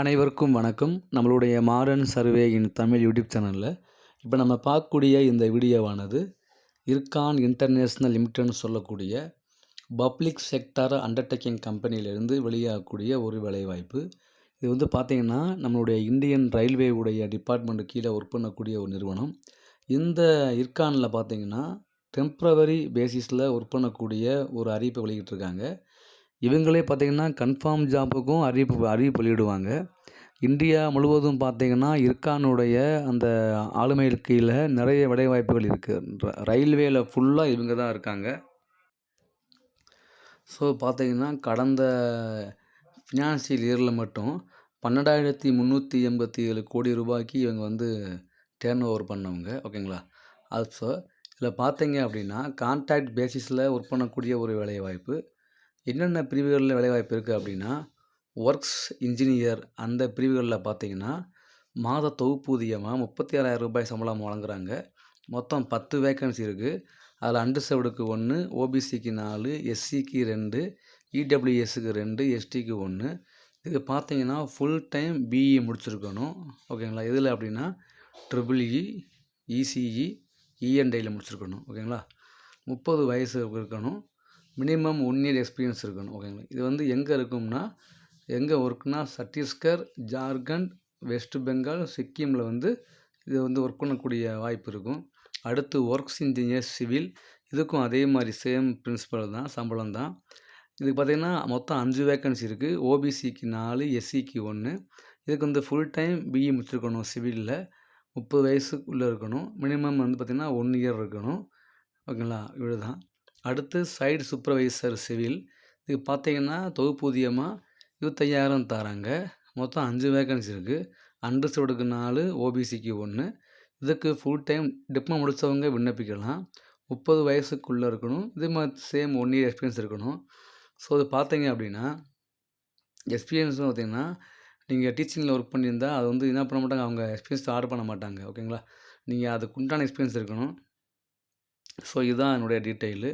அனைவருக்கும் வணக்கம். நம்மளுடைய modern survey in Tamil YouTube சேனலில் இப்போ நம்ம பார்க்கக்கூடிய இந்த வீடியோவானது இர்கான் இன்டர்நேஷ்னல் லிமிட்டட்னு சொல்லக்கூடிய பப்ளிக் செக்டார் அண்டர்டேக்கிங் கம்பெனியிலேருந்து வெளியாகக்கூடிய ஒரு வேலைவாய்ப்பு. இது வந்து பார்த்திங்கன்னா நம்மளுடைய இந்தியன் ரயில்வே உடைய டிபார்ட்மெண்ட்டு கீழே ஒர்க் பண்ணக்கூடிய ஒரு நிறுவனம். இந்த இர்கானில் பார்த்திங்கன்னா டெம்ப்ரவரி பேசிஸில் ஒர்க் பண்ணக்கூடிய ஒரு அறிவிப்பை வெளியிட்டிருக்காங்க. இவங்களே பார்த்திங்கன்னா கன்ஃபார்ம் ஜாபுக்கும் அறிவிப்பு அறிவிப்பு வெளியிடுவாங்க. இந்தியா முழுவதும் பார்த்திங்கன்னா இர்கானுடைய அந்த ஆளுமையில் கீழே நிறைய வேலைவாய்ப்புகள் இருக்குது ரயில்வேயில் ஃபுல்லாக இவங்க தான் இருக்காங்க. ஸோ பார்த்திங்கன்னா கடந்த ஃபினான்சியல் இயரில் மட்டும் பன்னெண்டாயிரத்தி முந்நூற்றி எண்பத்தி ஏழு கோடி ரூபாய்க்கு இவங்க வந்து டேர்ன் ஓவர் பண்ணவங்க. ஓகேங்களா? அது ஸோ இதில் பார்த்தீங்க அப்படின்னா கான்ட்ராக்ட் பேசிஸில் ஒர்க் பண்ணக்கூடிய ஒரு வேலைவாய்ப்பு. என்னென்ன பிரிவுகளில் வேலைவாய்ப்பு இருக்குது அப்படின்னா ஒர்க்ஸ் இன்ஜினியர் அந்த பிரிவுகளில் பார்த்தீங்கன்னா மாத தொகுப்பூதியமாக முப்பத்தி ஆறாயிரம் ரூபாய் சம்பளம் வழங்குறாங்க. மொத்தம் பத்து வேக்கன்சி இருக்குது அதில் அண்டர்செவ்டுக்கு ஒன்று ஓபிசிக்கு நாலு எஸ்சிக்கு ரெண்டு இடபிள்யூஎஸ்க்கு ரெண்டு எஸ்டிக்கு ஒன்று இது பார்த்தீங்கன்னா ஃபுல் டைம் பிஇ முடிச்சிருக்கணும். ஓகேங்களா? எதில் அப்படின்னா ட்ரிபிள்இ இசிஇ இஎன்டையில் முடிச்சிருக்கணும். ஓகேங்களா? முப்பது வயசு இருக்கணும். மினிமம் ஒன் இயர் எக்ஸ்பீரியன்ஸ் இருக்கணும் ஓகேங்களா இது வந்து எங்கே இருக்கும்னா எங்கே ஒர்க்னா சத்தீஸ்கர் ஜார்க்கண்ட் வெஸ்ட் பெங்கால் சிக்கிமில் வந்து இது வந்து ஒர்க் பண்ணக்கூடிய வாய்ப்பு இருக்கும். அடுத்து ஒர்க்ஸ் இன்ஜினியர் சிவில் இதுக்கும் அதே மாதிரி சேம் பிரின்சிபல் தான் சம்பளம் தான். இதுக்கு பார்த்திங்கன்னா மொத்தம் அஞ்சு வேக்கன்சி இருக்குது ஓபிசிக்கு நாலு எஸ்சிக்கு ஒன்று இதுக்கு வந்து ஃபுல் டைம் பிஇ முடிச்சிருக்கணும் சிவிலில் முப்பது வயசுக்குள்ளே இருக்கணும். மினிமம் வந்து பார்த்திங்கன்னா ஒன் இயர் இருக்கணும். ஓகேங்களா? இவ்வளோ தான் அடுத்து சைடு சூப்பர்வைசர் சிவில். இது பார்த்தீங்கன்னா தொகுப்பூதியமாக இருபத்தையாயிரம் தராங்க. மொத்தம் அஞ்சு வேக்கன்சி இருக்குது அன்ரிசர்வ்டுக்கு நாலு ஓபிசிக்கு ஒன்று இதுக்கு ஃபுல் டைம் டிப்ளமோ முடித்தவங்க விண்ணப்பிக்கலாம். முப்பது வயசுக்குள்ளே இருக்கணும். இதே மாதிரி சேம் ஒன் இயர் எக்ஸ்பீரியன்ஸ் இருக்கணும். ஸோ இது பார்த்தீங்க அப்படின்னா எக்ஸ்பீரியன்ஸ் பார்த்தீங்கன்னா நீங்கள் டீச்சிங்கில் ஒர்க் பண்ணியிருந்தால் அது வந்து என்ன பண்ண மாட்டாங்க? அவங்க எக்ஸ்பீரியன்ஸ் ஆர்டர் பண்ண மாட்டாங்க. ஓகேங்களா நீங்கள் அதுக்கு உண்டான எக்ஸ்பீரியன்ஸ் இருக்கணும். ஸோ இதுதான் என்னுடைய டீட்டெயிலு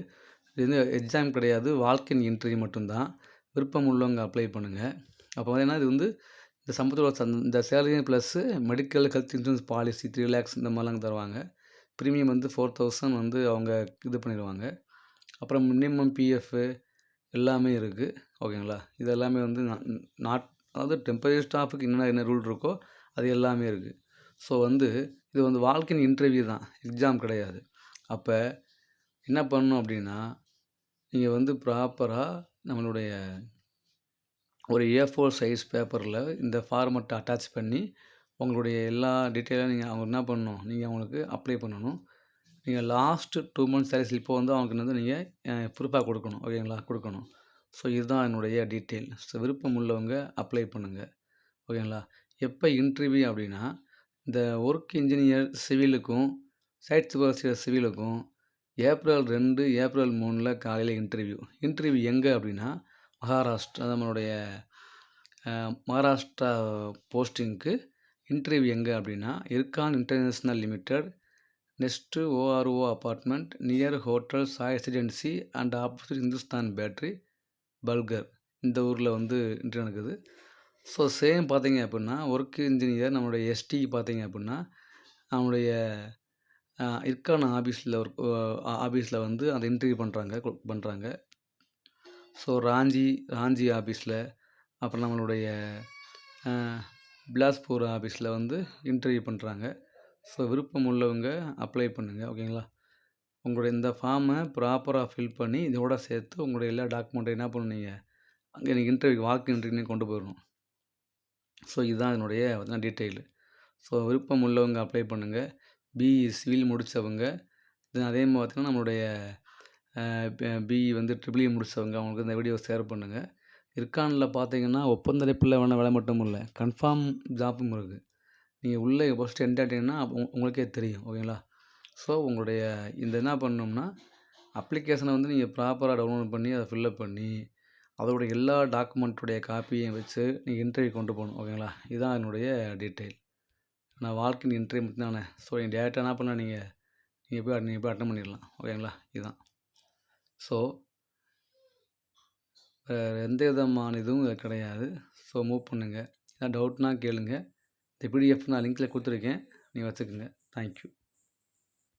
இது வந்து எக்ஸாம் கிடையாது. வாழ்க்கையின் இன்டர்வியூ மட்டும்தான். விருப்பம் உள்ளவங்க அப்ளை பண்ணுங்கள் அப்போ பார்த்தீங்கன்னா இது வந்து இந்த சம்பளத்தோட சந் இந்த salary plus medical health insurance policy three lakhs இந்த மாதிரிலாம் தருவாங்க. ப்ரீமியம் வந்து ஃபோர் தௌசண்ட் வந்து அவங்க இது பண்ணிடுவாங்க. அப்புறம் மினிமம் பிஎஃப்பு எல்லாமே இருக்குது ஓகேங்களா? இது எல்லாமே வந்து நாட் அதாவது டெம்பரரி ஸ்டாஃபுக்கு என்னென்ன என்ன ரூல் இருக்கோ அது எல்லாமே இருக்குது ஸோ வந்து இது வந்து வாழ்க்கையின் இன்டர்வியூ தான். எக்ஸாம் கிடையாது. அப்போ என்ன பண்ணணும் அப்படின்னா நீங்கள் வந்து ப்ராப்பராக நம்மளுடைய ஒரு ஏ ஃபோர் சைஸ் பேப்பரில் இந்த ஃபார்மெட்டை அட்டாச் பண்ணி உங்களுடைய எல்லா டீட்டெயிலும் நீங்கள் அவங்க என்ன பண்ணணும்? நீங்கள் அவங்களுக்கு அப்ளை பண்ணணும். நீங்கள் லாஸ்ட்டு டூ மந்த்ஸ் சேலரி இப்போ வந்து அவங்களுக்கு வந்து நீங்கள் ப்ரூஃபாக கொடுக்கணும். ஓகேங்களா கொடுக்கணும். ஸோ இதுதான் என்னுடைய டீட்டெயில் ஸோ விருப்பம் உள்ளவங்க அப்ளை பண்ணுங்கள் ஓகேங்களா எப்போ இன்டர்வியூ அப்படின்னா இந்த ஒர்க் இன்ஜினியர் சிவிலுக்கும் சைட் சூப்பர்வைசர் சிவிலுக்கும் ஏப்ரல் ரெண்டு ஏப்ரல் மூணில் காலையில் இன்டர்வியூ இன்டர்வியூ எங்கே அப்படின்னா மகாராஷ்டிரா நம்மளுடைய மகாராஷ்டிரா போஸ்டிங்க்கு இன்டர்வியூ எங்கே அப்படின்னா Ircon international limited next ORO apartment near hotel Sai residency and opposite Hindustan battery Palghar இந்த ஊரில் வந்து இன்டர்வியூ நடக்குது. ஸோ சேம் பார்த்தீங்க அப்படின்னா ஒர்க் இன்ஜினியர் நம்மளுடைய எஸ்டி பார்த்தீங்க அப்படின்னா நம்மளுடைய இருக்கான ஆஃபீஸில் ஒரு ஆஃபீஸில் வந்து அந்த இன்டர்வியூ பண்ணுறாங்க பண்ணுறாங்க ஸோ ராஞ்சி ராஞ்சி ஆஃபீஸில் அப்புறம் நம்மளுடைய பிலாஸ்பூர் ஆஃபீஸில் வந்து இன்டர்வியூ பண்ணுறாங்க ஸோ விருப்பம் உள்ளவங்க அப்ளை பண்ணுங்கள் ஓகேங்களா உங்களுடைய இந்த ஃபார்மை ப்ராப்பராக ஃபில் பண்ணி இதோட சேர்த்து உங்களுடைய எல்லா டாக்குமெண்ட்டையும் என்ன பண்ணுவீங்க? அங்கே நீங்கள் இன்டர்வியூ வாக்கு இன்டர்வியூ கொண்டு போயிடணும். ஸோ இதுதான் என்னுடைய டீட்டெயிலு ஸோ விருப்பம் உள்ளவங்க அப்ளை பண்ணுங்கள் பிஇ சிவில் முடித்தவங்க அதே மாதிரி பார்த்திங்கன்னா நம்மளுடைய பிஇ வந்து ட்ரிபிள்இ e முடித்தவங்க அவங்களுக்கு இந்த வீடியோ ஷேர் பண்ணுங்கள் இர்கானில் பார்த்தீங்கன்னா ஒப்பந்த அடிப்பில் வேணால் வேலை மட்டும் இல்லை. கன்ஃபார்ம் ஜாப்பும் இருக்குது நீங்கள் உள்ளே ஃபஸ்ட்டு என்டர்டெயின்னா உங்களுக்கே தெரியும். ஓகேங்களா ஸோ உங்களுடைய இந்த என்ன பண்ணோம்னா அப்ளிகேஷனை வந்து நீங்கள் ப்ராப்பராக டவுன்லோட் பண்ணி அதை ஃபில்லப் பண்ணி அதோடைய எல்லா டாக்குமெண்ட்டுடைய காப்பியும் வச்சு நீங்கள் இன்டர்வியூ கொண்டு போகணும். ஓகேங்களா இதுதான் என்னுடைய டீட்டெயில் நான் வாழ்க்கையின் இன்டர்வியூ மட்டும் தானே ஸோ நீங்கள் டேரெக்டாக என்ன பண்ணால் நீங்கள் நீங்கள் போய் நீங்கள் போய் அட்டன் பண்ணிடலாம். ஓகேங்களா? இதுதான். ஸோ வேறு எந்த விதமான இதுவும் கிடையாது. ஸோ மூவ் பண்ணுங்கள் ஏதாவது டவுட்னால் கேளுங்கள் இந்த பிடிஎஃப் நான் லிங்க்கில் கொடுத்துருக்கேன். நீங்கள் வச்சுக்கோங்க. Thank you.